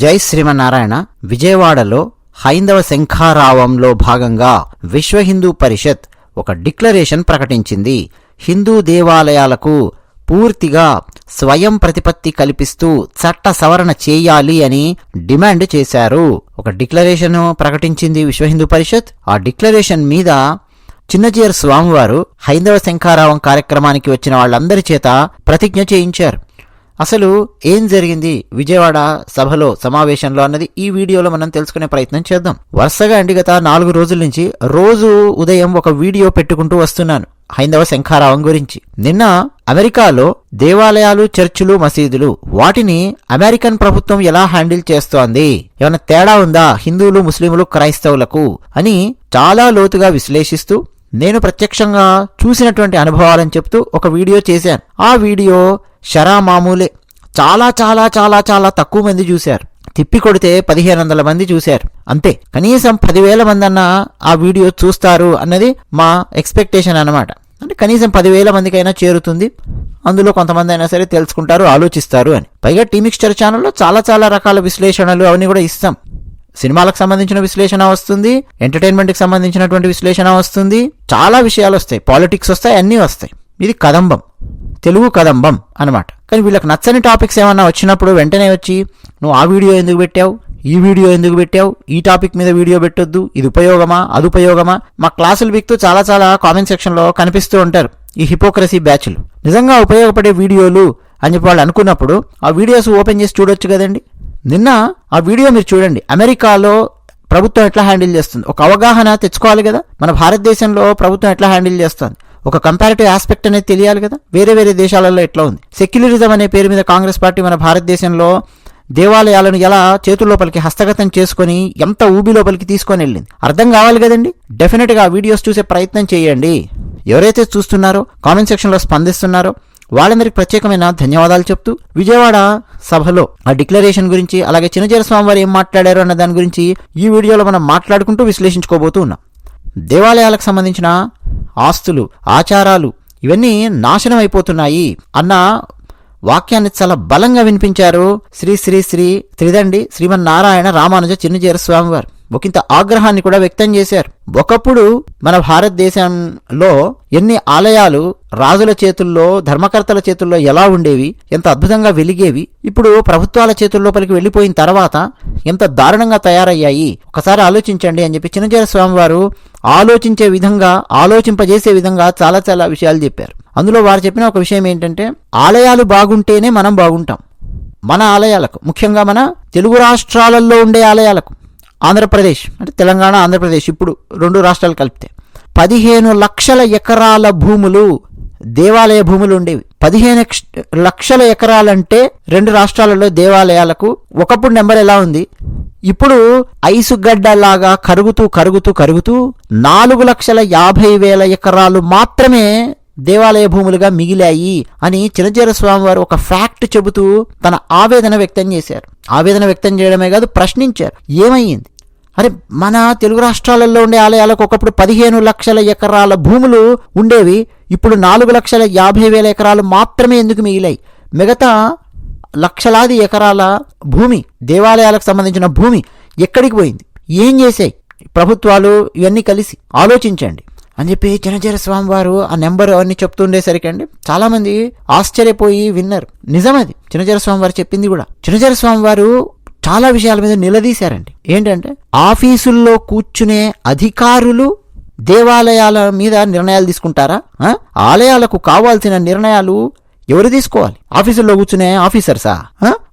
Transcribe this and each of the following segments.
జై శ్రీమన్నారాయణ విజయవాడలో హైందవ శంఖారావంలో భాగంగా విశ్వ హిందూ పరిషత్ ఒక డిక్లరేషన్ ప్రకటించింది. హిందూ దేవాలయాలకు పూర్తిగా స్వయం ప్రతిపత్తి కల్పిస్తూ చట్ట సవరణ చేయాలి అని డిమాండ్ చేశారు. ఒక డిక్లరేషన్ ప్రకటించింది విశ్వ హిందూ పరిషత్. ఆ డిక్లరేషన్ మీద చిన్నజీయర్ స్వామివారు హైందవ శంఖారావం కార్యక్రమానికి వచ్చిన వాళ్ళందరి చేత ప్రతిజ్ఞ చేయించారు. అసలు ఏం జరిగింది విజయవాడ సభలో సమావేశంలో అన్నది ఈ వీడియోలో మనం తెలుసుకునే ప్రయత్నం చేద్దాం. వరుసగా అండి గత నాలుగు రోజుల నుంచి రోజు ఉదయం ఒక వీడియో పెట్టుకుంటూ వస్తున్నాను హైందవ శంఖారావం గురించి. నిన్న అమెరికాలో దేవాలయాలు చర్చిలు మసీదులు వాటిని అమెరికన్ ప్రభుత్వం ఎలా హ్యాండిల్ చేస్తోంది? ఏమైనా తేడా ఉందా? హిందువులు ముస్లింలు క్రైస్తవులకు అని చాలా లోతుగా విశ్లేషిస్తూ నేను ప్రత్యక్షంగా చూసినటువంటి అనుభవాలని చెప్తూ ఒక వీడియో చేశాను. ఆ వీడియో షరా మామూలే చాలా చాలా చాలా చాలా తక్కువ మంది చూశారు. తిప్పి కొడితే పదిహేను వందల మంది చూశారు. అంతే. కనీసం పదివేల మంది అన్న ఆ వీడియో చూస్తారు అన్నది మా ఎక్స్పెక్టేషన్ అన్నమాట. అంటే కనీసం పదివేల మందికైనా చేరుతుంది. అందులో కొంతమంది అయినా సరే తెలుసుకుంటారు ఆలోచిస్తారు అని. పైగా టీమిక్స్టర్ ఛానల్లో చాలా చాలా రకాల విశ్లేషణలు అవన్నీ కూడా ఇస్తాం. సినిమాలకు సంబంధించిన విశ్లేషణ వస్తుంది ఎంటర్టైన్మెంట్కి సంబంధించినటువంటి విశ్లేషణ వస్తుంది చాలా విషయాలు వస్తాయి పాలిటిక్స్ వస్తాయి అన్నీ వస్తాయి. ఇది కదంబం తెలుగు కదంబం అనమాట కానీ వీళ్ళకి నచ్చని టాపిక్స్ ఏమన్నా వచ్చినప్పుడు వెంటనే వచ్చి నువ్వు ఆ వీడియో ఎందుకు పెట్టావు? ఈ వీడియో ఎందుకు పెట్టావు? ఈ టాపిక్ మీద వీడియో పెట్టొద్దు? ఇది ఉపయోగమా? అది ఉపయోగమా? మా క్లాసులు బిక్తూ చాలా చాలా కామెంట్ సెక్షన్లో కనిపిస్తూ ఉంటారు ఈ హిపోక్రసీ బ్యాచ్లు నిజంగా ఉపయోగపడే వీడియోలు అని చెప్పి వాళ్ళు అనుకున్నప్పుడు ఆ వీడియోస్ ఓపెన్ చేసి చూడొచ్చు కదండి. నిన్న ఆ వీడియో మీరు చూడండి. అమెరికాలో ప్రభుత్వం ఎట్లా హ్యాండిల్ చేస్తుంది? ఒక అవగాహన తెచ్చుకోవాలి కదా? మన భారతదేశంలో ప్రభుత్వం ఎట్లా హ్యాండిల్ చేస్తుంది? ఒక కంపారిటివ్ ఆస్పెక్ట్ అనేది తెలియాలి కదా? వేరే వేరే దేశాలలో ఎట్లా ఉంది? సెక్యులరిజం అనే పేరు మీద కాంగ్రెస్ పార్టీ మన భారతదేశంలో దేవాలయాలను ఎలా చేతుల్లోపలికి హస్తగతం చేసుకొని ఎంత ఊబి లోపలికి తీసుకొని వెళ్ళింది? అర్థం కావాలి కదండి? డెఫినెట్గా ఆ వీడియోస్ చూసే ప్రయత్నం చేయండి. ఎవరైతే చూస్తున్నారో కామెంట్ సెక్షన్లో స్పందిస్తున్నారో వాళ్ళందరికి ప్రత్యేకమైన ధన్యవాదాలు చెప్తూ విజయవాడ సభలో ఆ డిక్లరేషన్ గురించి అలాగే చిన్నజీర స్వామి వారు ఏం మాట్లాడారు అన్న దాని గురించి ఈ వీడియోలో మనం మాట్లాడుకుంటూ విశ్లేషించుకోబోతూ ఉన్నాం. దేవాలయాలకు సంబంధించిన ఆస్తులు ఆచారాలు ఇవన్నీ నాశనం అయిపోతున్నాయి అన్న వాక్యాన్ని చాలా బలంగా వినిపించారు శ్రీ శ్రీ శ్రీ త్రిదండి శ్రీమన్నారాయణ రామానుజ చిన్నజీర స్వామివారు. ఒకంత ఆగ్రహాన్ని కూడా వ్యక్తం చేశారు. ఒకప్పుడు మన భారతదేశంలో ఎన్ని ఆలయాలు రాజుల చేతుల్లో ధర్మకర్తల చేతుల్లో ఎలా ఉండేవి ఎంత అద్భుతంగా వెలిగేవి ఇప్పుడు ప్రభుత్వాల చేతుల్లోపలికి వెళ్ళిపోయిన తర్వాత ఎంత దారుణంగా తయారయ్యాయి ఒకసారి ఆలోచించండి అని చెప్పి చిన్నజీర స్వామి వారు ఆలోచించే విధంగా ఆలోచింపజేసే విధంగా చాలా చాలా విషయాలు చెప్పారు. అందులో వారు చెప్పిన ఒక విషయం ఏంటంటే ఆలయాలు బాగుంటేనే మనం బాగుంటాం. మన ఆలయాలకు ముఖ్యంగా మన తెలుగు రాష్ట్రాలలో ఉండే ఆలయాలకు ఆంధ్రప్రదేశ్ అంటే తెలంగాణ ఆంధ్రప్రదేశ్ ఇప్పుడు రెండు రాష్ట్రాలు కలిపితే పదిహేను లక్షల ఎకరాల భూములు దేవాలయ భూములు ఉండేవి. పదిహేను లక్షల ఎకరాలంటే రెండు రాష్ట్రాలలో దేవాలయాలకు ఒకప్పుడు నెంబర్ ఎలా ఉంది? ఇప్పుడు ఐసు గడ్డలాగా కరుగుతూ కరుగుతూ కరుగుతూ నాలుగు లక్షల యాభై వేల ఎకరాలు మాత్రమే దేవాలయ భూములుగా మిగిలాయి అని చిన్నజీర స్వామి వారు ఒక ఫ్యాక్ట్ చెబుతూ తన ఆవేదన వ్యక్తం చేశారు. ఆవేదన వ్యక్తం చేయడమే కాదు ప్రశ్నించారు. ఏమయ్యింది అరే మన తెలుగు రాష్ట్రాలలో ఉండే ఆలయాలకు ఒకప్పుడు పదిహేను లక్షల ఎకరాల భూములు ఉండేవి. ఇప్పుడు నాలుగు లక్షల యాభై వేల ఎకరాలు మాత్రమే ఎందుకు మిగిలాయి? మిగతా లక్షలాది ఎకరాల భూమి దేవాలయాలకు సంబంధించిన భూమి ఎక్కడికి పోయింది? ఏం చేశాయి? ప్రభుత్వాలు ఇవన్నీ కలిసి ఆలోచించండి. అని చెప్పి చిన్నజీర స్వామి వారు ఆ నెంబర్ అన్ని చెప్తుండేసరికి అండి చాలామంది ఆశ్చర్యపోయి విన్నారు. నిజమది చిన్నజీర స్వామి వారు చెప్పింది కూడా. చిన్నజీర స్వామి వారు చాలా విషయాల మీద నిలదీశారండి. ఏంటంటే ఆఫీసుల్లో కూర్చునే అధికారులు దేవాలయాల మీద నిర్ణయాలు తీసుకుంటారా? ఆలయాలకు కావాల్సిన నిర్ణయాలు ఎవరు తీసుకోవాలి? ఆఫీసుల్లో కూర్చునే ఆఫీసర్సా?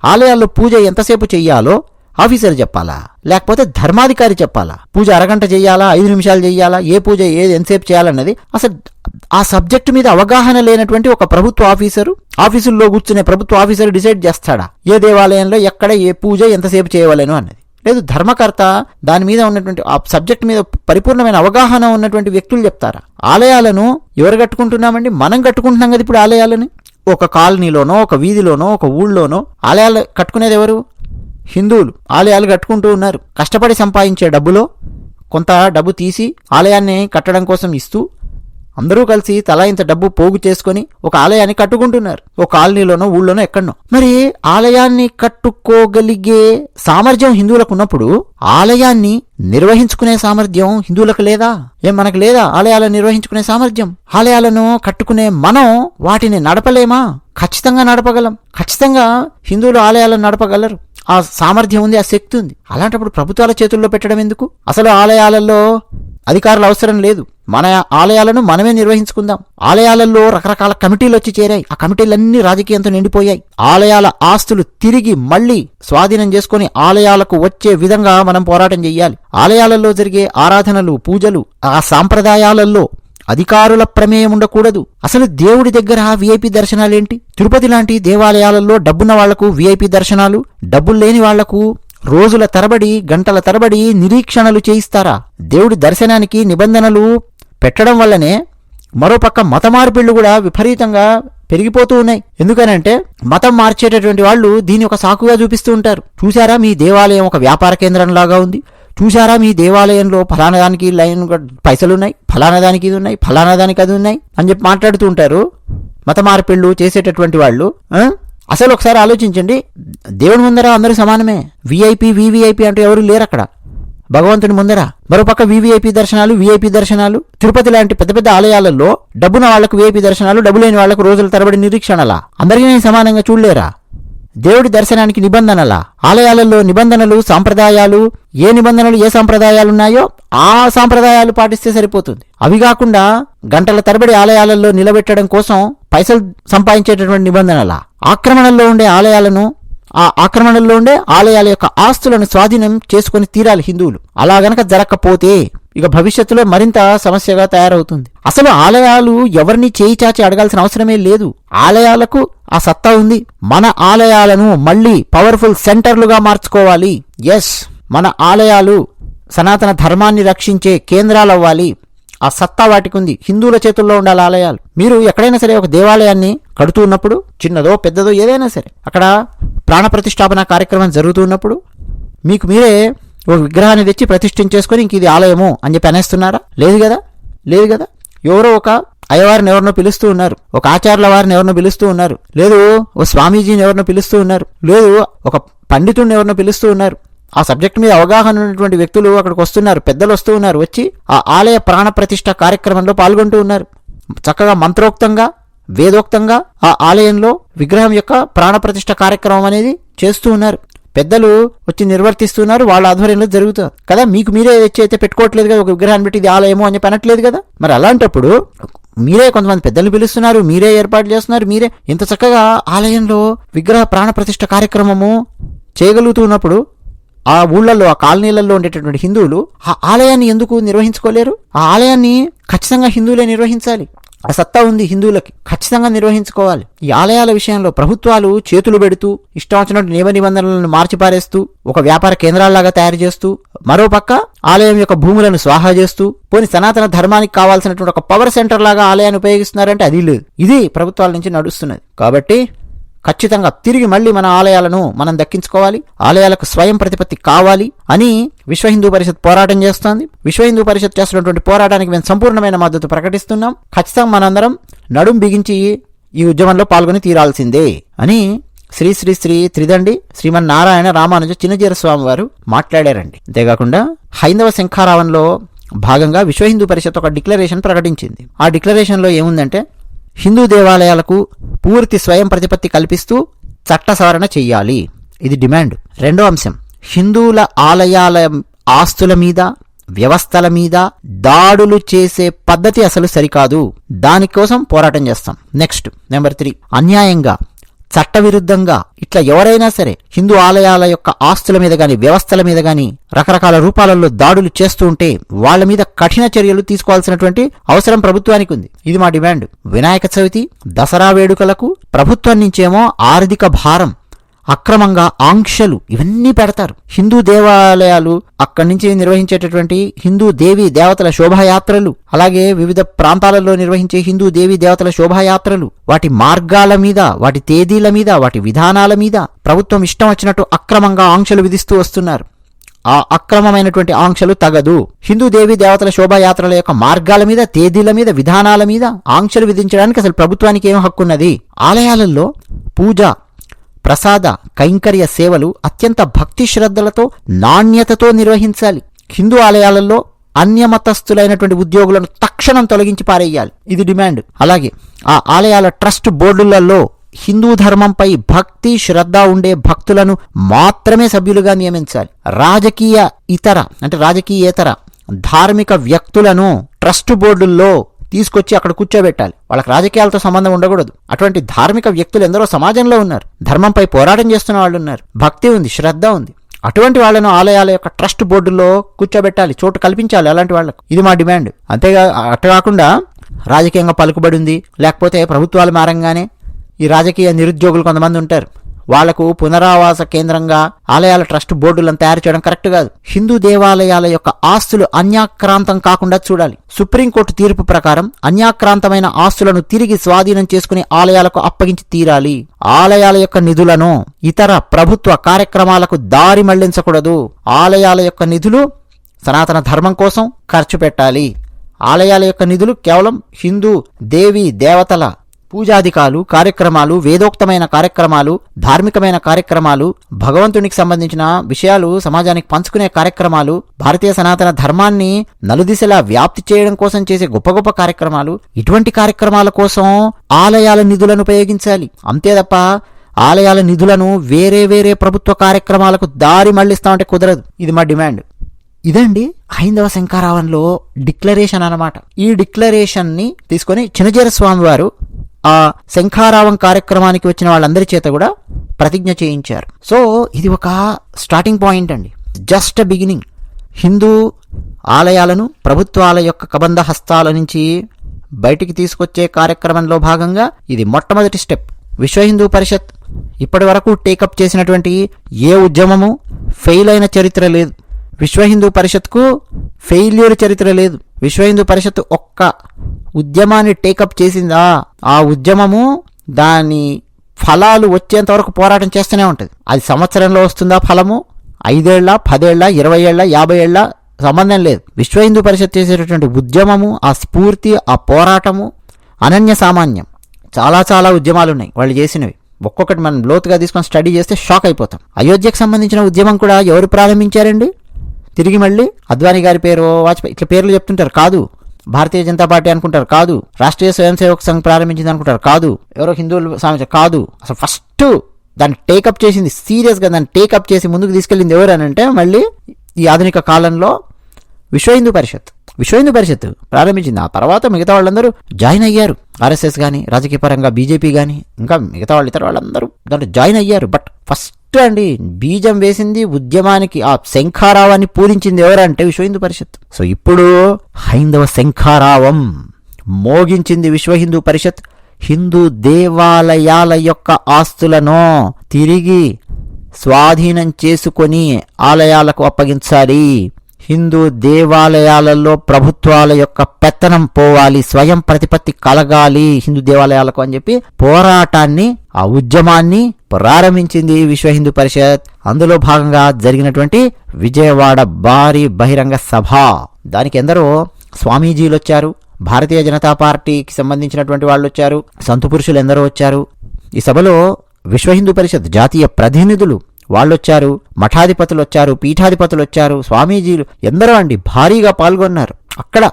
ఆలయాల్లో పూజ ఎంతసేపు చెయ్యాలో? ఆఫీసర్ చెప్పాలా? లేకపోతే ధర్మాధికారి చెప్పాలా? పూజ అరగంట చేయాలా? ఐదు నిమిషాలు చేయాలా? ఏ పూజ ఏది ఎంతసేపు చేయాలన్నది అసలు ఆ సబ్జెక్టు మీద అవగాహన లేనటువంటి ఒక ప్రభుత్వ ఆఫీసరు ఆఫీసుల్లో కూర్చునే ప్రభుత్వ ఆఫీసర్ డిసైడ్ చేస్తాడా? ఏ దేవాలయంలో ఎక్కడ ఏ పూజ ఎంతసేపు చేయవలేను అన్నది. లేదు ధర్మకర్త దాని మీద ఉన్నటువంటి ఆ సబ్జెక్ట్ మీద పరిపూర్ణమైన అవగాహన ఉన్నటువంటి వ్యక్తులు చెప్తారా? ఆలయాలను ఎవరు కట్టుకుంటున్నామండి? మనం కట్టుకుంటున్నాం కదా ఇప్పుడు ఆలయాలని? ఒక కాలనీలోనో ఒక వీధిలోనో ఒక ఊళ్ళోనో ఆలయాలు కట్టుకునేది ఎవరు? హిందువులు ఆలయాలు కట్టుకుంటూ ఉన్నారు. కష్టపడి సంపాదించే డబ్బులో కొంత డబ్బు తీసి ఆలయాన్ని కట్టడం కోసం ఇస్తూ అందరూ కలిసి తలా ఇంత డబ్బు పోగు చేసుకొని ఒక ఆలయాన్ని కట్టుకుంటున్నారు. ఒక కాలనీలోనో ఊళ్ళోనో ఎక్కడనో. మరి ఆలయాన్ని కట్టుకోగలిగే సామర్థ్యం హిందువులకు ఉన్నప్పుడు ఆలయాన్ని నిర్వహించుకునే సామర్థ్యం హిందువులకు లేదా? ఏం మనకు లేదా ఆలయాలను నిర్వహించుకునే సామర్థ్యం? ఆలయాలను కట్టుకునే మనం వాటిని నడపలేమా? ఖచ్చితంగా నడపగలం. ఖచ్చితంగా హిందువులు ఆలయాలను నడపగలరు. ఆ సామర్థ్యం ఉంది ఆ శక్తి ఉంది. అలాంటప్పుడు ప్రభుత్వాల చేతుల్లో పెట్టడం ఎందుకు? అసలు ఆలయాలలో అధికారులు అవసరం లేదు. మన ఆలయాలను మనమే నిర్వహించుకుందాం. ఆలయాలలో రకరకాల కమిటీలు వచ్చి చేరాయి. ఆ కమిటీలన్నీ రాజకీయంతో నిండిపోయాయి. ఆలయాల ఆస్తులు తిరిగి మళ్ళీ స్వాధీనం చేసుకుని ఆలయాలకు వచ్చే విధంగా మనం పోరాటం చెయ్యాలి. ఆలయాలలో జరిగే ఆరాధనలు పూజలు ఆ సాంప్రదాయాలలో అధికారుల ప్రమేయం ఉండకూడదు. అసలు దేవుడి దగ్గర వీఐపీ దర్శనాలేంటి? తిరుపతి లాంటి దేవాలయాలలో డబ్బున్న వాళ్ళకు వీఐపీ దర్శనాలు డబ్బులు లేని వాళ్ళకు రోజుల తరబడి గంటల తరబడి నిరీక్షణలు చేయిస్తారా? దేవుడి దర్శనానికి నిబంధనలు పెట్టడం వల్లనే మరోపక్క మత మార్పిళ్ళు కూడా విపరీతంగా పెరిగిపోతూ ఉన్నాయి. ఎందుకనంటే మతం మార్చేటటువంటి వాళ్ళు దీన్ని ఒక సాకుగా చూపిస్తూ ఉంటారు. చూసారా మీ దేవాలయం ఒక వ్యాపార కేంద్రంలాగా ఉంది. చూసారా మీ దేవాలయంలో ఫలానా దానికి లైన్ పైసలు ఉన్నాయి ఫలానా దానికి ఇది ఉన్నాయి ఫలానా దానికి అది ఉన్నాయి అని చెప్పి మాట్లాడుతూ ఉంటారు మత మార్పిళ్ళు చేసేటటువంటి వాళ్ళు. అసలు ఒకసారి ఆలోచించండి. దేవుని ముందర అందరూ సమానమే. విఐపి వివిఐపి అంటూ ఎవరు లేరు అక్కడ. భగవంతుని ముందర. మరోపక్క వివిఐపి దర్శనాలు విఐపి దర్శనాలు. తిరుపతి లాంటి పెద్ద పెద్ద ఆలయాలలో డబ్బున వాళ్ళకు విఐపి దర్శనాలు డబ్బు లేని వాళ్ళకు రోజుల తరబడి నిరీక్షణలా. అందరికీ నేను సమానంగా చూడలేరా? దేవుడి దర్శనానికి నిబంధనలా ఆలయాలలో నిబంధనలు సాంప్రదాయాలు ఏ నిబంధనలు ఏ సాంప్రదాయాలు ఉన్నాయో ఆ సాంప్రదాయాలు పాటిస్తే సరిపోతుంది. అవి కాకుండా గంటల తరబడి ఆలయాలలో నిలబెట్టడం కోసం పైసలు సంపాదించేటటువంటి నిబంధనలా ఆక్రమణల్లో ఉండే ఆలయాలను ఆ ఆక్రమణల్లో ఉండే ఆలయాల యొక్క ఆస్తులను స్వాధీనం చేసుకొని తీరాలి హిందువులు. అలా గనక జరగకపోతే ఇక భవిష్యత్తులో మరింత సమస్యగా తయారవుతుంది. అసలు ఆలయాలు ఎవరిని చేయి చాచి అడగాల్సిన అవసరమే లేదు. ఆలయాలకు ఆ సత్తా ఉంది. మన ఆలయాలను మళ్ళీ పవర్ఫుల్ సెంటర్లుగా మార్చుకోవాలి. ఎస్ మన ఆలయాలు సనాతన ధర్మాన్ని రక్షించే కేంద్రాలు అవ్వాలి ఆ సత్తా వాటికి ఉంది హిందువుల చేతుల్లో ఉండాలి ఆలయాలు. మీరు ఎక్కడైనా సరే ఒక దేవాలయాన్ని కడుతూ ఉన్నప్పుడు చిన్నదో పెద్దదో ఏదైనా సరే అక్కడ ప్రాణప్రతిష్టాపన కార్యక్రమం జరుగుతున్నప్పుడు మీకు మీరే ఒక విగ్రహాన్ని తెచ్చి ప్రతిష్ఠించేసుకొని ఇంక ఇది ఆలయము అని చెప్పి అనేస్తున్నారా? లేదు కదా? లేదు కదా? ఎవరో ఒక అయ్యవారిని ఎవరినో పిలుస్తూ ఉన్నారు. ఒక ఆచార్యుల వారిని ఎవరినో పిలుస్తూ ఉన్నారు. లేదు ఓ స్వామీజీని ఎవరినో పిలుస్తూ ఉన్నారు. లేదు ఒక పండితుడిని ఎవరినో పిలుస్తూ ఉన్నారు. ఆ సబ్జెక్ట్ మీద అవగాహన ఉన్నటువంటి వ్యక్తులు అక్కడికి వస్తున్నారు పెద్దలు వస్తూ ఉన్నారు వచ్చి ఆ ఆలయ ప్రాణ ప్రతిష్ట కార్యక్రమంలో పాల్గొంటూ ఉన్నారు. చక్కగా మంత్రోక్తంగా వేదోక్తంగా ఆ ఆలయంలో విగ్రహం యొక్క ప్రాణప్రతిష్ఠ కార్యక్రమం అనేది చేస్తూ ఉన్నారు. పెద్దలు వచ్చి నిర్వర్తిస్తున్నారు వాళ్ళ ఆధ్వర్యంలో జరుగుతుంది కదా మీకు మీరే తెచ్చి అయితే పెట్టుకోవట్లేదు కదా ఒక విగ్రహాన్ని పెట్టి ఇది ఆలయము అని చెప్పి కదా? మరి అలాంటప్పుడు మీరే కొంతమంది పెద్దలు పిలుస్తున్నారు మీరే ఏర్పాటు చేస్తున్నారు మీరే ఇంత చక్కగా ఆలయంలో విగ్రహ ప్రాణ ప్రతిష్ఠ కార్యక్రమము చేయగలుగుతున్నప్పుడు ఆ ఊళ్ళల్లో ఆ కాలనీలలో ఉండేటటువంటి హిందువులు ఆ ఆలయాన్ని ఎందుకు నిర్వహించుకోలేరు? ఆ ఆలయాన్ని ఖచ్చితంగా హిందువులే నిర్వహించాలి. ఆ సత్తా ఉంది హిందువులకి. ఖచ్చితంగా నిర్వహించుకోవాలి. ఈ ఆలయాల విషయంలో ప్రభుత్వాలు చేతులు పెడుతూ ఇష్టం వచ్చినట్టు నియమ నిబంధనలను మార్చిపారేస్తూ ఒక వ్యాపార కేంద్రాల్లాగా తయారు చేస్తూ మరోపక్క ఆలయం యొక్క భూములను స్వాహా చేస్తూ పోని సనాతన ధర్మానికి కావాల్సినటువంటి ఒక పవర్ సెంటర్ లాగా ఆలయాన్ని ఉపయోగిస్తున్నారంటే అది లేదు. ఇది ప్రభుత్వాల నుంచి నడుస్తున్నది. కాబట్టి ఖచ్చితంగా తిరిగి మళ్ళీ మన ఆలయాలను మనం దక్కించుకోవాలి. ఆలయాలకు స్వయం ప్రతిపత్తి కావాలి అని విశ్వ హిందూ పరిషత్ పోరాటం చేస్తోంది. విశ్వ హిందూ పరిషత్ చేస్తున్నటువంటి పోరాటానికి మేము సంపూర్ణమైన మద్దతు ప్రకటిస్తున్నాం. ఖచ్చితంగా మనందరం నడుం బిగించి ఈ ఉద్యమంలో పాల్గొని తీరాల్సిందే అని శ్రీ శ్రీ శ్రీ త్రిదండి శ్రీమన్నారాయణ రామానుజ చిన్నజీర స్వామి వారు మాట్లాడారండి. అంతేకాకుండా హైందవ శంఖారావంలో భాగంగా విశ్వ హిందూ పరిషత్ ఒక డిక్లరేషన్ ప్రకటించింది. ఆ డిక్లరేషన్లో ఏముందంటే హిందూ దేవాలయాలకు పూర్తి స్వయం ప్రతిపత్తి కల్పిస్తూ చట్ట సవరణ చెయ్యాలి. ఇది డిమాండ్. రెండో అంశం. హిందువుల ఆలయాల ఆస్తుల మీద వ్యవస్థల మీద దాడులు చేసే పద్ధతి అసలు సరికాదు. దానికోసం పోరాటం చేస్తాం. నెక్స్ట్. Number three. అన్యాయంగా చట్టవిరుద్ధంగా ఇట్లా ఎవరైనా సరే హిందూ ఆలయాల యొక్క ఆస్తుల మీద గాని వ్యవస్థల మీద గాని రకరకాల రూపాలలో దాడులు చేస్తూ ఉంటే వాళ్ళ మీద కఠిన చర్యలు తీసుకోవాల్సినటువంటి అవసరం ప్రభుత్వానికి ఉంది. ఇది మా డిమాండ్. వినాయక చవితి దసరా వేడుకలకు ప్రభుత్వం నుంచేమో ఆర్థిక భారం అక్రమంగా ఆంక్షలు ఇవన్నీ పెడతారు. హిందూ దేవాలయాలు అక్కడి నుంచి నిర్వహించేటటువంటి హిందూ దేవి దేవతల శోభాయాత్రలు అలాగే వివిధ ప్రాంతాలలో నిర్వహించే హిందూ దేవి దేవతల శోభాయాత్రలు వాటి మార్గాల మీద వాటి తేదీల మీద వాటి విధానాల మీద ప్రభుత్వం ఇష్టం వచ్చినట్టు అక్రమంగా ఆంక్షలు విధిస్తూ వస్తున్నారు. ఆ అక్రమమైనటువంటి ఆంక్షలు తగదు. హిందూ దేవి దేవతల శోభాయాత్రల యొక్క మార్గాల మీద తేదీల మీద విధానాల మీద ఆంక్షలు విధించడానికి అసలు ప్రభుత్వానికి ఏం హక్కున్నది? ఆలయాలలో పూజ ప్రసాద కైంకర్య సేవలు అత్యంత భక్తి శ్రద్ధలతో నాణ్యతతో నిర్వహించాలి. హిందూ ఆలయాలలో అన్యమతస్థులైనటువంటి ఉద్యోగులను తక్షణం తొలగించి పారేయాలి. ఇది డిమాండ్. అలాగే ఆ ఆలయాల ట్రస్ట్ బోర్డులలో హిందూ ధర్మంపై భక్తి శ్రద్ధ ఉండే భక్తులను మాత్రమే సభ్యులుగా నియమించాలి. రాజకీయ ఇతర అంటే రాజకీయేతర ధార్మిక వ్యక్తులను ట్రస్ట్ బోర్డుల్లో తీసుకొచ్చి అక్కడ కూర్చోబెట్టాలి. వాళ్ళకి రాజకీయాలతో సంబంధం ఉండకూడదు. అటువంటి ధార్మిక వ్యక్తులు ఎందరో సమాజంలో ఉన్నారు. ధర్మంపై పోరాటం చేస్తున్న వాళ్ళు ఉన్నారు. భక్తి ఉంది శ్రద్ధ ఉంది. అటువంటి వాళ్ళను ఆలయాల యొక్క ట్రస్ట్ బోర్డులో కూర్చోబెట్టాలి చోటు కల్పించాలి అలాంటి వాళ్ళకు. ఇది మా డిమాండ్. అంతేగా అటు కాకుండా రాజకీయంగా పలుకుబడి ఉంది. లేకపోతే ప్రభుత్వాలు మారంగానే ఈ రాజకీయ నిరుద్యోగులు కొంతమంది ఉంటారు. వాళ్ళకు పునరావాస కేంద్రంగా ఆలయాల ట్రస్ట్ బోర్డులను తయారు చేయడం కరెక్ట్ కాదు. హిందూ దేవాలయాల యొక్క ఆస్తులు అన్యాక్రాంతం కాకుండా చూడాలి. సుప్రీంకోర్టు తీర్పు ప్రకారం అన్యాక్రాంతమైన ఆస్తులను తిరిగి స్వాధీనం చేసుకుని ఆలయాలకు అప్పగించి తీరాలి. ఆలయాల యొక్క నిధులను ఇతర ప్రభుత్వ కార్యక్రమాలకు దారి మళ్ళించకూడదు. ఆలయాల యొక్క నిధులు సనాతన ధర్మం కోసం ఖర్చు పెట్టాలి. ఆలయాల యొక్క నిధులు కేవలం హిందూ దేవి దేవతల పూజాధికాలు కార్యక్రమాలు వేదోక్తమైన కార్యక్రమాలు ధార్మికమైన కార్యక్రమాలు భగవంతునికి సంబంధించిన విషయాలు సమాజానికి పంచుకునే కార్యక్రమాలు భారతీయ సనాతన ధర్మాన్ని నలుదిశలా వ్యాప్తి చేయడం కోసం చేసే గొప్ప గొప్ప కార్యక్రమాలు ఇటువంటి కార్యక్రమాల కోసం ఆలయాల నిధులను ఉపయోగించాలి. అంతే తప్ప ఆలయాల నిధులను వేరే వేరే ప్రభుత్వ కార్యక్రమాలకు దారి మళ్ళిస్తామంటే కుదరదు. ఇది మా డిమాండ్. ఇదండి హైందవ శంకారావంలో డిక్లరేషన్ అన్నమాట. ఈ డిక్లరేషన్ని తీసుకొని చినజీర స్వామి వారు ఆ శంఖారావం కార్యక్రమానికి వచ్చిన వాళ్ళందరి చేత కూడా ప్రతిజ్ఞ చేయించారు. సో ఇది ఒక స్టార్టింగ్ పాయింట్ అండి. Just beginning. హిందూ ఆలయాలను ప్రభుత్వాల యొక్క కబంధ హస్తాల నుంచి బయటికి తీసుకొచ్చే కార్యక్రమంలో భాగంగా ఇది మొట్టమొదటి స్టెప్. విశ్వ హిందూ పరిషత్ ఇప్పటి వరకు టేకప్ చేసినటువంటి ఏ ఉద్యమము ఫెయిల్ అయిన చరిత్ర లేదు. విశ్వ హిందూ పరిషత్కు ఫెయిల్యూర్ చరిత్ర లేదు. విశ్వ హిందూ పరిషత్ ఒక్క ఉద్యమాన్ని టేకప్ చేసిందా? ఆ ఉద్యమము దాని ఫలాలు వచ్చేంత వరకు పోరాటం చేస్తూనే ఉంటుంది. అది సంవత్సరంలో వస్తుందా ఫలము? ఐదేళ్ళ పదేళ్ళ ఇరవై ఏళ్ళ యాభై ఏళ్ళ సంబంధం లేదు. విశ్వ హిందూ పరిషత్ చేసేటటువంటి ఉద్యమము ఆ స్ఫూర్తి ఆ పోరాటము అనన్య సామాన్యం. చాలా చాలా ఉద్యమాలు ఉన్నాయి వాళ్ళు చేసినవి. ఒక్కొక్కటి మనం లోతుగా తీసుకొని స్టడీ చేస్తే షాక్ అయిపోతాం. అయోధ్యకు సంబంధించిన ఉద్యమం కూడా ఎవరు ప్రారంభించారండి? తిరిగి మళ్ళీ అద్వానీ గారి పేరు వాజ్పేయి. ఇట్లా పేర్లు చెప్తుంటారు. కాదు. భారతీయ జనతా పార్టీ అనుకుంటారు. కాదు. రాష్ట్రీయ స్వయం సేవక సంఘ్ ప్రారంభించింది అనుకుంటారు. కాదు. ఎవరో హిందువులు సాధించారు కాదు. అసలు ఫస్ట్ దాన్ని టేకప్ చేసింది సీరియస్గా దాన్ని టేకప్ చేసి ముందుకు తీసుకెళ్ళింది ఎవరు అని అంటే మళ్ళీ ఈ ఆధునిక కాలంలో విశ్వ హిందూ పరిషత్. విశ్వ హిందూ పరిషత్ ప్రారంభించింది. ఆ తర్వాత మిగతా వాళ్ళందరూ జాయిన్ అయ్యారు. ఆర్ఎస్ఎస్ కానీ రాజకీయ పరంగా బీజేపీ కానీ ఇంకా మిగతా వాళ్ళు ఇతర వాళ్ళందరూ దాంట్లో జాయిన్ అయ్యారు. బట్ ఫస్ట్ అండి. బీజం వేసింది ఉద్యమానికి ఆ శంఖారావాన్ని పూరించింది ఎవరంటే విశ్వ హిందూ పరిషత్. సో ఇప్పుడు హైందవ శంఖారావం మోగించింది విశ్వ హిందూ పరిషత్. హిందూ దేవాలయాల యొక్క ఆస్తులను తిరిగి స్వాధీనం చేసుకొని ఆలయాలకు అప్పగించాలి. హిందూ దేవాలయాలలో ప్రభుత్వాల యొక్క పెత్తనం పోవాలి. స్వయం ప్రతిపత్తి కలగాలి హిందూ దేవాలయాలకు అని చెప్పి పోరాటాన్ని ఆ ఉద్యమాన్ని ప్రారంభించింది విశ్వ హిందూ పరిషత్. అందులో భాగంగా జరిగినటువంటి విజయవాడ భారీ బహిరంగ సభ. దానికి ఎందరో స్వామీజీలు వచ్చారు భారతీయ జనతా పార్టీకి సంబంధించినటువంటి వాళ్ళు వచ్చారు సంత పురుషులు ఎందరో వచ్చారు. ఈ సభలో విశ్వ హిందూ పరిషత్ జాతీయ ప్రతినిధులు వాళ్ళొచ్చారు. మఠాధిపతులు వచ్చారు పీఠాధిపతులు వచ్చారు స్వామీజీలు ఎందరో అండి భారీగా పాల్గొన్నారు. అక్కడ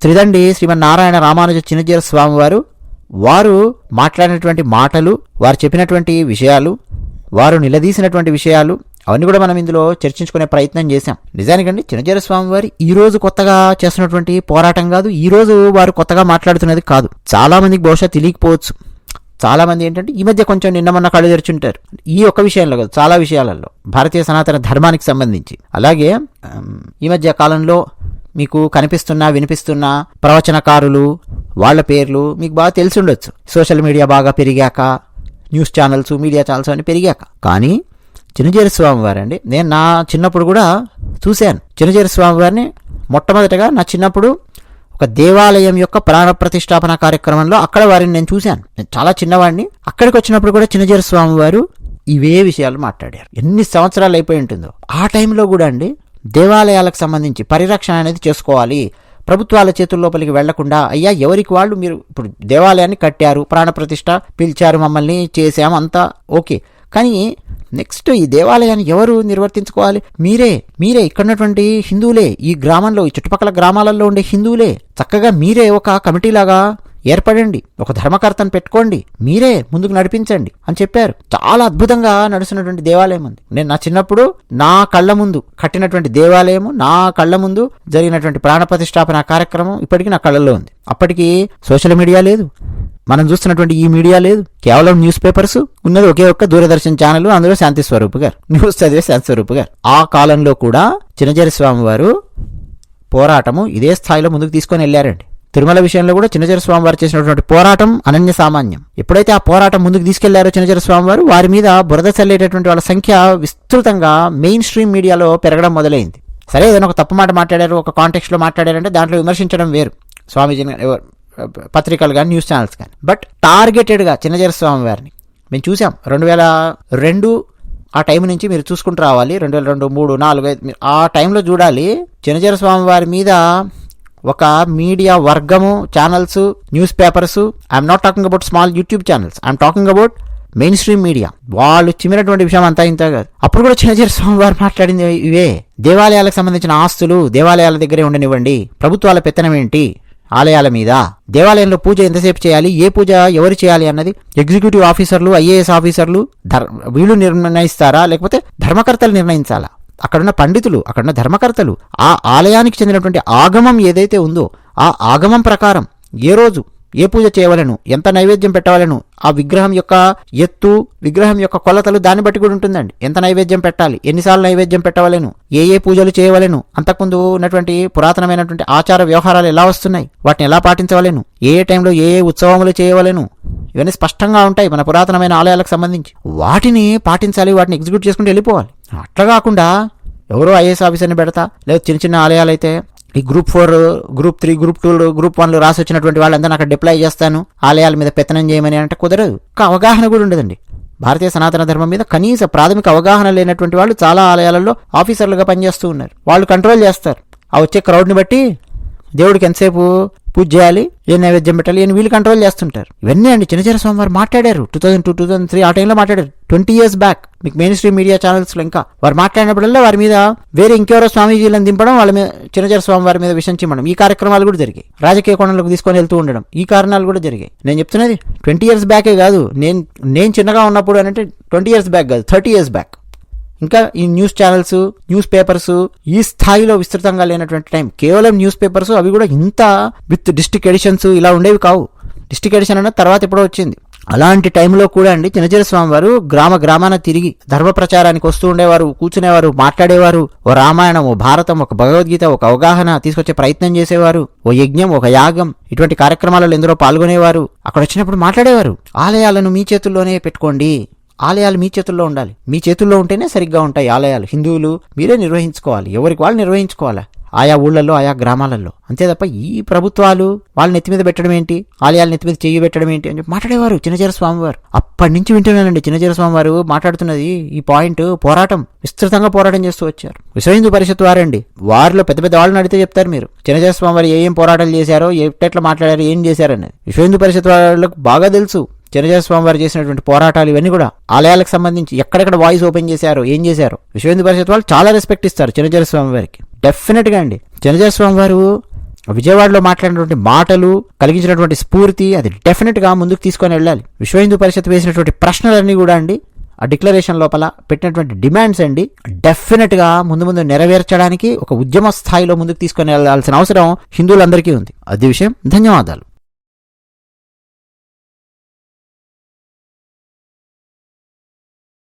త్రిదండి శ్రీమన్నారాయణ రామానుజ చిన్నజీర స్వామివారు వారు మాట్లాడినటువంటి మాటలు వారు చెప్పినటువంటి విషయాలు వారు నిలదీసినటువంటి విషయాలు అవన్నీ కూడా మనం ఇందులో చర్చించుకునే ప్రయత్నం చేశాం. నిజానికండి చిన్నజీర స్వామి వారి ఈ రోజు కొత్తగా చేస్తున్నటువంటి పోరాటం కాదు ఈ రోజు వారు కొత్తగా మాట్లాడుతున్నది కాదు. చాలా మందికి బహుశా తెలియకపోవచ్చు. చాలా మంది ఏంటంటే ఈ మధ్య కొంచెం నిన్న మొన్న కళ్ళు తెరుచుంటారు. ఈ ఒక్క విషయంలో కాదు చాలా విషయాలలో. భారతీయ సనాతన ధర్మానికి సంబంధించి. అలాగే ఈ మధ్య కాలంలో మీకు కనిపిస్తున్న వినిపిస్తున్న ప్రవచనకారులు వాళ్ళ పేర్లు మీకు బాగా తెలిసి ఉండొచ్చు సోషల్ మీడియా బాగా పెరిగాక న్యూస్ ఛానల్స్ మీడియా ఛానల్స్ అని పెరిగాక. కానీ చిన్నజీర స్వామి వారండి నేను నా చిన్నప్పుడు కూడా చూశాను. చిన్నజీర స్వామి వారిని మొట్టమొదటగా నా చిన్నప్పుడు ఒక దేవాలయం యొక్క ప్రాణ ప్రతిష్టాపన కార్యక్రమంలో అక్కడ వారిని నేను చూశాను. నేను చాలా చిన్నవాడిని. అక్కడికి వచ్చినప్పుడు కూడా చిన్నజీర స్వామి వారు ఇవే విషయాలు మాట్లాడారు. ఎన్ని సంవత్సరాలు అయిపోయి ఉంటుందో. ఆ టైంలో కూడా అండి దేవాలయాలకు సంబంధించి పరిరక్షణ అనేది చేసుకోవాలి. ప్రభుత్వాల చేతుల లోపలికి వెళ్ళకుండా అయ్యా ఎవరికి వాళ్ళు మీరు ఇప్పుడు దేవాలయాన్ని కట్టారు ప్రాణప్రతిష్ట పిలిచారు మమ్మల్ని చేసాము అంతా ఓకే. కానీ నెక్స్ట్ ఈ దేవాలయాన్ని ఎవరు నిర్వర్తించుకోవాలి? మీరే మీరే ఇక్కడ ఉన్నటువంటి హిందువులే. ఈ గ్రామంలో ఈ చుట్టుపక్కల గ్రామాలలో ఉండే హిందువులే. చక్కగా మీరే ఒక కమిటీలాగా ఏర్పడండి ఒక ధర్మకర్తను పెట్టుకోండి మీరే ముందుకు నడిపించండి అని చెప్పారు. చాలా అద్భుతంగా నడుస్తున్నటువంటి దేవాలయం ఉంది నేను నా చిన్నప్పుడు నా కళ్ళ ముందు కట్టినటువంటి దేవాలయము నా కళ్ళ ముందు జరిగినటువంటి ప్రాణ ప్రతిష్టాపన కార్యక్రమం ఇప్పటికీ నా కళ్ళల్లో ఉంది. అప్పటికి సోషల్ మీడియా లేదు. మనం చూస్తున్నటువంటి ఈ మీడియా లేదు. కేవలం న్యూస్ పేపర్స్ ఉన్నది ఒకే ఒక్క దూరదర్శన్ ఛానల్ అందులో శాంతి స్వరూప్ గారు. న్యూస్ చదివే శాంతి స్వరూప్ గారు. ఆ కాలంలో కూడా చిన్నజరి స్వామి వారు పోరాటము ఇదే స్థాయిలో ముందుకు తీసుకొని వెళ్ళారండి. తిరుమల విషయంలో కూడా చిన్నచర స్వామి వారు చేసినటువంటి పోరాటం అనన్య సామాన్యం. ఎప్పుడైతే ఆ పోరాటం ముందుకు తీసుకెళ్ళారో చిన్నచర స్వామి వారు వారి మీద బురద చల్లేటటువంటి వాళ్ళ సంఖ్య విస్తృతంగా మెయిన్ స్ట్రీమ్ మీడియాలో పెరగడం మొదలైంది. సరే ఏదైనా ఒక తప్పు మాట మాట్లాడారు ఒక కాంటెక్స్ట్లో మాట్లాడారంటే దాంట్లో విమర్శించడం వేరు. స్వామీజీని పత్రికలు కానీ న్యూస్ ఛానల్స్ కానీ. బట్ టార్గెటెడ్గా చిన్నజర స్వామి వారిని మేము చూసాం. రెండు వేల రెండు ఆ టైం నుంచి మీరు చూసుకుంటూ రావాలి. రెండు వేల రెండు మూడు నాలుగు ఐదు ఆ టైంలో చూడాలి. చిన్నజర స్వామి వారి మీద ఒక మీడియా వర్గము channels newspapers I'm not talking about small YouTube channels I'm talking about mainstream media వాళ్ళు చిమ్మినటువంటి విషయం అంతా ఇంత కాదు. అప్పుడు కూడా చిన్నజీర స్వామి వారు మాట్లాడింది ఇవే. దేవాలయాలకు సంబంధించిన ఆస్తులు దేవాలయాల దగ్గరే ఉండనివ్వండి. ప్రభుత్వాల పెత్తనం ఏంటి? ఆలయాల మీద. దేవాలయంలో పూజ ఎంతసేపు చేయాలి? ఏ పూజ ఎవరు చేయాలి అన్నది ఎగ్జిక్యూటివ్ ఆఫీసర్లు ఐఏఎస్ ఆఫీసర్లు ధర్ వీళ్ళు నిర్ణయిస్తారా? లేకపోతే ధర్మకర్తలు నిర్ణయించాలా? అక్కడున్న పండితులు అక్కడున్న ధర్మకర్తలు ఆ ఆలయానికి చెందినటువంటి ఆగమం ఏదైతే ఉందో ఆ ఆగమం ప్రకారం ఏ రోజు ఏ పూజ చేయవలను ఎంత నైవేద్యం పెట్టవలను ఆ విగ్రహం యొక్క ఎత్తు విగ్రహం యొక్క కొలతలు దాన్ని బట్టి కూడా ఉంటుందండి. ఎంత నైవేద్యం పెట్టాలి ఎన్నిసార్లు నైవేద్యం పెట్టవలను ఏ ఏ పూజలు చేయవలను అంతకుముందు ఉన్నటువంటి పురాతనమైనటువంటి ఆచార వ్యవహారాలు ఎలా వస్తున్నాయి వాటిని ఎలా పాటించవలను ఏ ఏ టైంలో ఏ ఏ ఉత్సవములు చేయవలను ఇవన్నీ స్పష్టంగా ఉంటాయి మన పురాతనమైన ఆలయాలకు సంబంధించి. వాటిని పాటించాలి వాటిని ఎగ్జిక్యూట్ చేసుకుంటూ వెళ్ళిపోవాలి. అట్లా కాకుండా ఎవరో ఐఏఎస్ ఆఫీసర్ని పెడతా లేదా చిన్న చిన్న ఆలయాలు అయితే ఈ group four group three group two group వన్లు రాసి వచ్చినటువంటి వాళ్ళందరూ అక్కడ డిప్లై చేస్తాను. ఆలయాల మీద పెత్తనం చేయమని అంటే కుదరదు. ఒక అవగాహన కూడా ఉండదండి. భారతీయ సనాతన ధర్మం మీద కనీస ప్రాథమిక అవగాహన లేనటువంటి వాళ్ళు చాలా ఆలయాలలో ఆఫీసర్లుగా పనిచేస్తూ ఉన్నారు. వాళ్ళు కంట్రోల్ చేస్తారు. ఆ వచ్చే క్రౌడ్ని బట్టి దేవుడికి ఎంతసేపు పూజ చేయాలి ఏ నైవేద్యం పెట్టాలి అని వీళ్ళు కంట్రోల్ చేస్తుంటారు. ఇవన్నీ అండి. చిన్నచిన్న స్వామివారు మాట్లాడారు. Two thousand two two thousand three ఆ టైంలో మాట్లాడారు. ట్వంటీ ఇయర్స్ బ్యాక్ మీకు మెయిన్ స్ట్రీమ్ మీడియా ఛానల్స్లో ఇంకా. వారు మాట్లాడినప్పుడల్లా వారి మీద వేరే ఇంకెవరో స్వామీజీలను దింపడం వాళ్ళ మీద చిన్నచిన్న స్వామి వారి మీద విషయం చేయడం ఈ కార్యక్రమాలు కూడా జరిగాయి. రాజకీయ కోణంలోకి తీసుకొని వెళ్తూ ఉండడం. ఈ కారణాలు కూడా జరిగాయి. నేను చెప్తున్నది ట్వంటీ ఇయర్స్ బ్యాకే కాదు. నేను నేను చిన్నగా ఉన్నప్పుడు అంటే ట్వంటీ ఇయర్స్ బ్యాక్ కాదు థర్టీ ఇయర్స్ బ్యాక్ ఇంకా ఈ న్యూస్ ఛానల్స్ న్యూస్ పేపర్స్ ఈ స్థాయిలో విస్తృతంగా లేనటువంటి టైం. కేవలం న్యూస్ పేపర్స్ అవి కూడా ఇంత విత్ డిస్ట్రిక్ట్ ఎడిషన్స్ ఇలా ఉండేవి కావు. డిస్ట్రిక్ట్ ఎడిషన్ అన్న తర్వాత ఎప్పుడో వచ్చింది. అలాంటి టైంలో కూడా అండి చిన్నజీర స్వామి వారు గ్రామ గ్రామాన తిరిగి ధర్మ ప్రచారానికి వస్తూ ఉండేవారు కూర్చునేవారు మాట్లాడేవారు. ఓ రామాయణం ఓ భారతం ఒక భగవద్గీత ఒక అవగాహన తీసుకొచ్చే ప్రయత్నం చేసేవారు. ఓ యజ్ఞం ఒక యాగం ఇటువంటి కార్యక్రమాలలో ఎందరో పాల్గొనేవారు. అక్కడ వచ్చినప్పుడు మాట్లాడేవారు. ఆలయాలను మీ చేతుల్లోనే పెట్టుకోండి. ఆలయాలు మీ చేతుల్లో ఉండాలి. మీ చేతుల్లో ఉంటేనే సరిగ్గా ఉంటాయి ఆలయాలు. హిందువులు మీరే నిర్వహించుకోవాలి. ఎవరికి వాళ్ళు నిర్వహించుకోవాలి? ఆయా ఊళ్ళల్లో ఆయా గ్రామాలలో. అంతే తప్ప ఈ ప్రభుత్వాలు వాళ్ళని నెత్తి మీద పెట్టడం ఏంటి? ఆలయాల నెత్తి మీద చెయ్యి పెట్టడం ఏంటి? అని చెప్పి మాట్లాడేవారు చిన్నచీర స్వామివారు. అప్పటి నుంచి వింటున్నానండి చిన్నచీర స్వామివారు మాట్లాడుతున్నది ఈ పాయింట్ పోరాటం. విస్తృతంగా పోరాటం చేస్తూ వచ్చారు. విశ్వ హిందూ పరిషత్ వారండి. వారిలో పెద్ద పెద్ద వాళ్ళని అడిగితే చెప్తారు మీరు. చిన్నచీర స్వామివారు ఏ ఏం పోరాటాలు చేశారో ఎట్లా మాట్లాడారు ఏం చేశారనేది విశ్వ హిందూ పరిషత్ వాళ్ళకు బాగా తెలుసు. స్వామి వారు చేసినటువంటి పోరాటాలు ఇవన్నీ కూడా ఆలయాలకు సంబంధించి ఎక్కడెక్కడ వాయిస్ ఓపెన్ చేశారు ఏం చేశారు విశ్వ పరిషత్ వాళ్ళు చాలా రెస్పెక్ట్ ఇస్తారు చిన్నజీర స్వామి వారికి డెఫినెట్గా అండి. చిన్నజీర స్వామి వారు విజయవాడలో మాట్లాడినటువంటి మాటలు కలిగించినటువంటి స్ఫూర్తి అది డెఫినెట్గా ముందుకు తీసుకొని వెళ్ళాలి. విశ్వ హిందూ పరిషత్ వేసినటువంటి ప్రశ్నలన్నీ కూడా అండి ఆ డిక్లరేషన్ లోపల పెట్టినటువంటి డిమాండ్స్ అండి డెఫినెట్గా ముందు ముందు నెరవేర్చడానికి ఒక ఉద్యమ స్థాయిలో ముందుకు తీసుకొని వెళ్ళాల్సిన అవసరం హిందువులందరికీ ఉంది. అది విషయం. ధన్యవాదాలు.